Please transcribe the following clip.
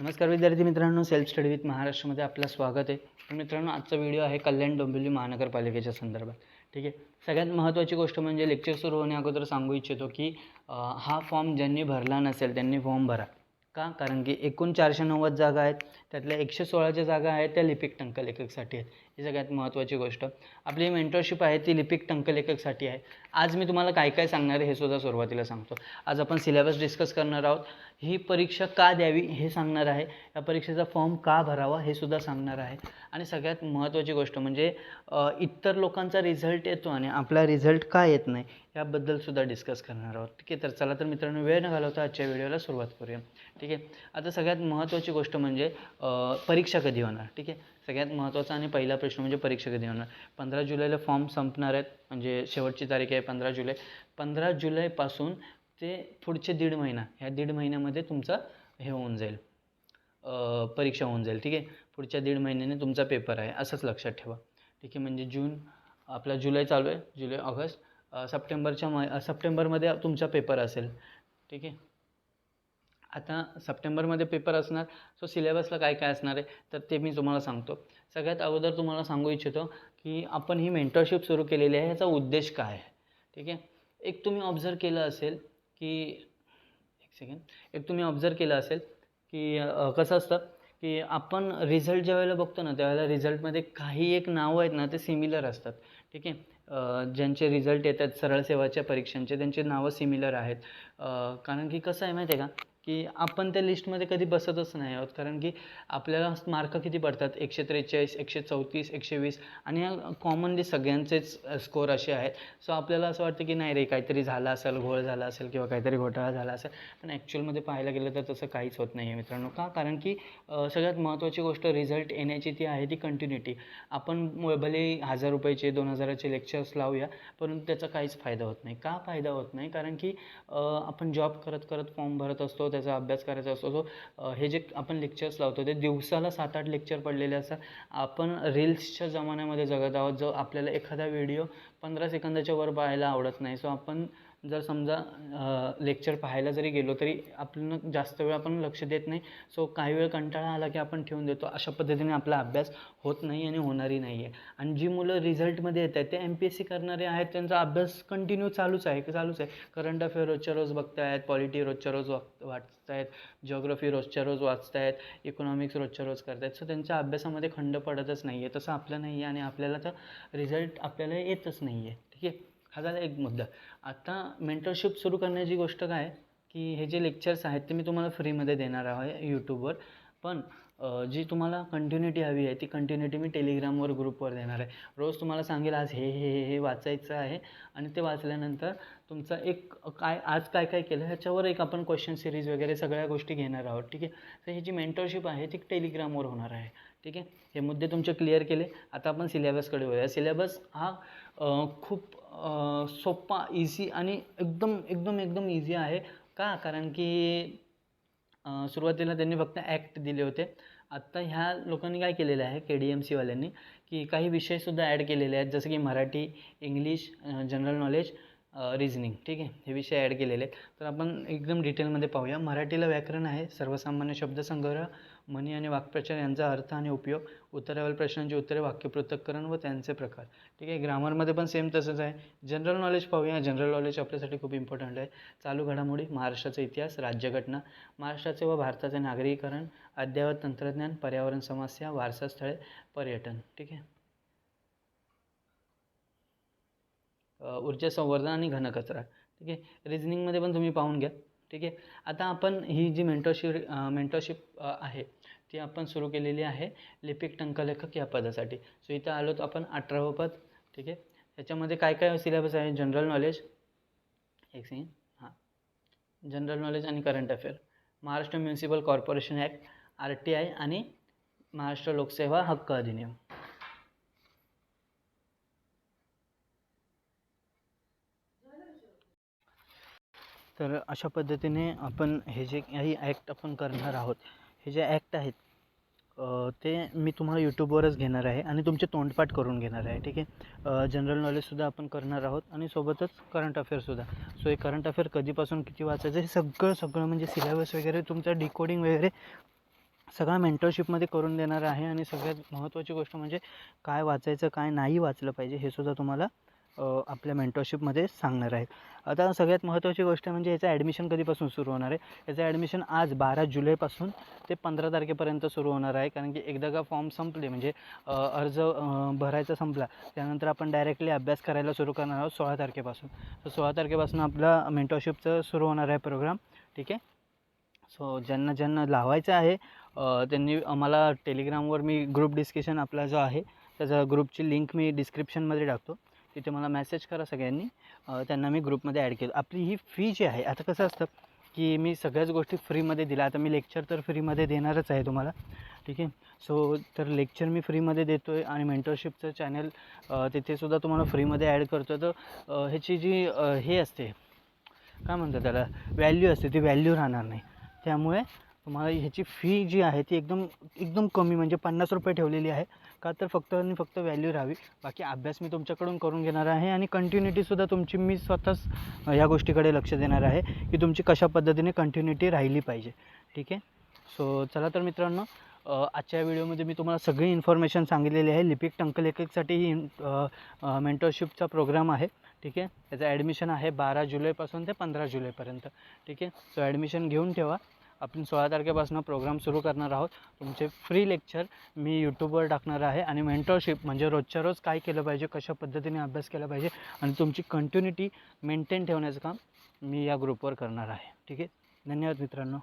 नमस्कार विद्यार्थी मित्रांनो सेल्फ स्टडी विथ महाराष्ट्रामध्ये आपलं स्वागत आहे. तर मित्रांनो आजचा व्हिडिओ आहे कल्याण डोंबिवली महानगरपालिकेच्या संदर्भात. ठीक आहे? सगळ्यात महत्त्वाची गोष्ट म्हणजे लेक्चर सुरू होण्या अगोदर सांगू इच्छितो की हा फॉर्म ज्यांनी भरला नसेल त्यांनी फॉर्म भरा. का? कारण की एकूण चारशे नव्वद जागा आहेत. त्यातल्या एकशे सोळाच्या जागा आहेत त्या लिपिक टंकलेखकसाठी आहेत. ही सगळ्यात महत्त्वाची गोष्ट. आपली मेंटरशिप आहे ती लिपिक टंकलेखकसाठी आहे. आज मी तुम्हाला काय काय सांगणार आहे हे सुद्धा सुरुवातीला सांगतो. आज आपण सिलेबस डिस्कस करणार आहोत. ही परीक्षा का द्यावी हे सांगणार आहे. या परीक्षेचा फॉर्म का भरावा हे सुद्धा सांगणार आहे. आणि सगळ्यात महत्त्वाची गोष्ट म्हणजे इतर लोकांचा रिझल्ट येतो आणि आपला रिझल्ट का येत नाही याबद्दल सुद्धा डिस्कस करणार आहोत. ठीक आहे तर चला तर मित्रांनो वेळ न घालवता आजच्या व्हिडिओला सुरुवात करूया. ठीक आहे आता सगळ्यात महत्त्वाची गोष्ट म्हणजे परीक्षा कधी होणार? ठीक आहे? सगळ्यात महत्त्वाचा आणि पहिला प्रश्न म्हणजे परीक्षा कधी होणार? पंधरा जुलैला फॉर्म संपणार आहेत म्हणजे शेवटची तारीख आहे पंधरा जुलै. पंधरा जुलैपासून ते पुढचे दीड महिना ह्या दीड महिन्यामध्ये तुमचा हे होऊन जाईल. परीक्षा होऊन जाईल ठीक आहे? पुढच्या दीड महिन्याने तुमचा पेपर आहे असंच लक्षात ठेवा. ठीक आहे म्हणजे जून आपला जुलै चालू आहे जुलै ऑगस्ट. सप्टेंबरच्या म सप्टेंबरमध्ये तुमचा पेपर असेल. ठीक आहे? आता सप्टेंबरमध्ये पेपर असणार सो सिलेबसला काय काय असणार आहे तर ते मी तुम्हाला सांगतो. सगळ्यात अगोदर तुम्हाला सांगू इच्छितो की आपण ही मेंटरशिप सुरू केलेली आहे ह्याचा उद्देश काय आहे? ठीक आहे? एक तुम्ही ऑब्झर्व केलं असेल की एक सेकंड एक तुम्ही ऑब्झर्व केलं असेल की कसं असतं की आपण रिझल्ट ज्यावेळेला बघतो ना त्यावेळेला रिझल्टमध्ये काही एक नावं आहेत ना ते सिमिलर असतात. ठीक आहे? ज्यांचे रिझल्ट येतात सरळ सेवाच्या परीक्षांचे त्यांचे नावं सिमिलर आहेत. कारण की कसं आहे माहिती आहे का? की आपण त्या लिस्टमध्ये कधी बसतच नाही आहोत. कारण की आपल्याला मार्क किती पडतात? एकशे त्रेचाळीस एकशे चौतीस एकशे वीस आणि कॉमनली सगळ्यांचेच स्कोर असे आहेत. सो आपल्याला असं वाटतं की नाही रे काहीतरी झालं असेल घोळ झाला असेल किंवा काहीतरी घोटाळा झाला असेल. पण ॲक्च्युअलमध्ये पाहायला गेलं तर तसं काहीच होत नाही आहे मित्रांनो. का? कारण की सगळ्यात महत्त्वाची गोष्ट रिझल्ट येण्याची ती आहे ती कंटिन्युटी आपण भले हजार रुपयाचे दोन हजाराचे लेक्चर्स लावूया परंतु त्याचा काहीच फायदा होत नाही. का फायदा होत नाही? कारण की आपण जॉब करत करत फॉर्म भरत असतो त्याचा अभ्यास करायचा असतो. सो हे जे आपण लेक्चर्स लावतो ते दिवसाला सात आठ लेक्चर पडलेले असतात. आपण रील्सच्या जमान्यामध्ये जगत आहोत जो आपल्याला एखादा व्हिडिओ पंधरा सेकंदाच्या वर पाहायला आवडत नाही. सो आपण जर समजा लेक्चर पाहायला जरी गेलो तरी आपण जास्त वेळ आपण लक्ष देत नाही. सो काही वेळ कंटाळा आला की आपण ठेवून देतो. अशा पद्धतीने आपला अभ्यास होत नाही आणि होणारही नाही आहे. आणि जी मुलं रिझल्टमध्ये येत आहेत ते एम पी एस सी करणारे आहेत त्यांचा अभ्यास कंटिन्यू चालूच आहे की चालूच आहे. करंट अफेअर रोजच्या रोज बघतायत पॉलिटी रोजच्या रोज वाचतायत जिओग्राफी रोजच्या रोज वाचतायत इकॉनॉमिक्स रोजच्या रोज करतायत. सो त्यांच्या अभ्यासामध्ये खंड पडतच नाही आहे तसं आपलं नाही आहे आणि आपल्याला तर रिझल्ट आपल्याला येतच नाही आहे ठीक आहे? हा झाला एक मुद्दा. आता मेंटरशिप सुरू करण्याची गोष्ट काय आहे, की हे जे लेक्चर्स आहेत ते मी तुम्हाला फ्रीमध्ये देणार आहे यूट्यूबवर पण जी तुम्हाला कंटिन्युटी हवी आहे ती कंटिन्युटी मी टेलिग्रामवर ग्रुपवर देणार आहे. रोज तुम्हाला सांगेल आज हे हे हे हे वाचायचं आहे. आणि ते वाचल्यानंतर तुमचा एक काय आज काय काय केलं ह्याच्यावर एक आपण क्वेश्चन सिरीज वगैरे सगळ्या गोष्टी घेणार आहोत. ठीक आहे? तर ही जी मेंटरशिप आहे ती टेलिग्रामवर होणार आहे. ठीक आहे? हे मुद्दे तुमचे क्लिअर केले. आता आपण सिलेबसकडे वळूया. सिलेबस हा खूप सोपा इझी आणि एकदम एकदम एकदम इझी आहे. का? कारण की सुरुवातीला त्यांनी फक्त ॲक्ट दिले होते. आत्ता ह्या लोकांनी काय केलेलं आहे के डी एम सीवाल्यांनी की काही विषयसुद्धा ॲड केलेले आहेत. जसं की Marathi English general knowledge reasoning ठीक आहे? हे विषय ॲड केलेले आहेत. तर आपण एकदम डिटेलमध्ये पाहूया. मराठीला व्याकरण आहे सर्वसामान्य शब्दसंग्रह म्हणी आणि वाक्प्रचार यांचा अर्थ आणि उपयोग उत्तरावरील प्रश्नांची उत्तरे वाक्यपृथक्करण व त्यांचे प्रकार. ठीक आहे? ग्रामरमध्ये पण सेम तसंच आहे. जनरल नॉलेज पाहूया. जनरल नॉलेज आपल्यासाठी खूप इम्पॉर्टंट आहे. चालू घडामोडी महाराष्ट्राचा इतिहास राज्यघटना महाराष्ट्राचे व भारताचे नागरीकरण अद्ययावत तंत्रज्ञान पर्यावरण समस्या वारसा स्थळे पर्यटन. ठीक आहे? ऊर्जा संवर्धन आणि घनकचरा ठीक आहे? रिझनिंगमध्ये पण तुम्ही पाहून घ्या. ठीक आहे? आता आपण ही जी मेंटरशिप मेंटरशिप आहे ती आपण सुरू केलेली आहे लिपिक टंकलेखक या पदासाठी. सो इथं आलो तर आपण अठरावं पद. ठीक आहे? ह्याच्यामध्ये काय काय सिलेबस आहे? जनरल नॉलेज एक सेकंड हां. जनरल नॉलेज आणि current affair Maharashtra municipal corporation act R T I आणि महाराष्ट्र लोकसेवा हक्क अधिनियम. तर अशा पद्धतीने आपण हे जे काही ॲक्ट आपण करणार आहोत हे जे ॲक्ट आहेत ते मी तुम्हाला यूट्यूबवरच घेणार आहे आणि तुमचे तोंडपाठ करून घेणार आहे ठीक आहे? जनरल नॉलेजसुद्धा आपण करणार आहोत आणि सोबतच करंट अफेअरसुद्धा सो हे करंट अफेअर कधीपासून किती वाचायचं हे सगळं सगळं म्हणजे सिलेबस वगैरे तुमचं डिकोडिंग वगैरे सगळा मेंटरशिपमध्ये करून देणार आहे आणि सगळ्यात महत्त्वाची गोष्ट म्हणजे काय वाचायचं काय नाही वाचलं पाहिजे हे सुद्धा तुम्हाला आपल्या मेंटरशिपमध्ये सांगणार आहे आता सगळ्यात महत्त्वाची गोष्ट म्हणजे याचं ॲडमिशन कधीपासून सुरू होणार आहे? याचं ॲडमिशन आज बारा जुलैपासून ते पंधरा तारखेपर्यंत सुरू होणार आहे. कारण की एकदा का फॉर्म संपले म्हणजे अर्ज भरायचा संपला त्यानंतर आपण डायरेक्टली अभ्यास करायला सुरू करणार आहोत सोळा तारखेपासून. तर सोळा तारखेपासून आपला मेंटरशिपचं सुरू होणार आहे प्रोग्राम ठीक आहे? सो ज्यांना ज्यांना लावायचं आहे त्यांनी आम्हाला टेलिग्रामवर मी ग्रुप डिस्कशन आपला जो आहे त्याचा ग्रुपची लिंक मी डिस्क्रिप्शनमध्ये टाकतो. तिथे मला मेसेज करा सगळ्यांनी. त्यांना मी ग्रुपमध्ये ॲड केलं. आपली ही फी जी आहे आता कसं असतं की मी सगळ्याच गोष्टी फ्रीमध्ये दिल्या. आता मी लेक्चर तर फ्रीमध्ये देणारच आहे तुम्हाला. ठीक आहे? सो तर लेक्चर मी फ्रीमध्ये देतो आहे आणि मेंटरशिपचं चॅनल तिथेसुद्धा तुम्हाला फ्रीमध्ये ॲड करतो आहे तर ह्याची जी हे असते काय म्हणतात त्याला? व्हॅल्यू असते ती व्हॅल्यू राहणार नाही. त्यामुळे तुम्हाला ह्याची फी जी आहे ती एकदम एकदम कमी म्हणजे पन्नास रुपये ठेवलेली आहे. का तर फक्त आणि फक्त व्हॅल्यू राहावी. बाकी अभ्यास मी तुमच्याकडून करून घेणार आहे आणि कंटिन्युटीसुद्धा तुमची मी स्वतःच ह्या या गोष्टीकडे लक्ष देणार आहे की तुमची कशा पद्धतीने कंटिन्युटी राहिली पाहिजे. ठीक आहे? सो चला तर मित्रांनो आजच्या व्हिडिओमध्ये मी तुम्हाला सगळी इन्फॉर्मेशन सांगितलेली आहे. लिपिक टंकलेखकसाठी ही मेंटरशिपचा प्रोग्राम आहे. ठीक आहे? त्याचं ॲडमिशन आहे बारा जुलैपासून ते पंधरा जुलैपर्यंत. ठीक आहे? सो ॲडमिशन घेऊन ठेवा. आपण सोळा तारखेपासून प्रोग्राम सुरू करणार आहोत. तुमचे फ्री लेक्चर मी यूट्यूबवर टाकणार आहे आणि मेंटरशिप म्हणजे रोजच्या रोज काय केलं पाहिजे कशा पद्धतीने अभ्यास केला पाहिजे आणि तुमची कंटिन्युटी मेंटेन ठेवण्याचं काम मी या ग्रुपवर करणार आहे. ठीक आहे? धन्यवाद मित्रांनो.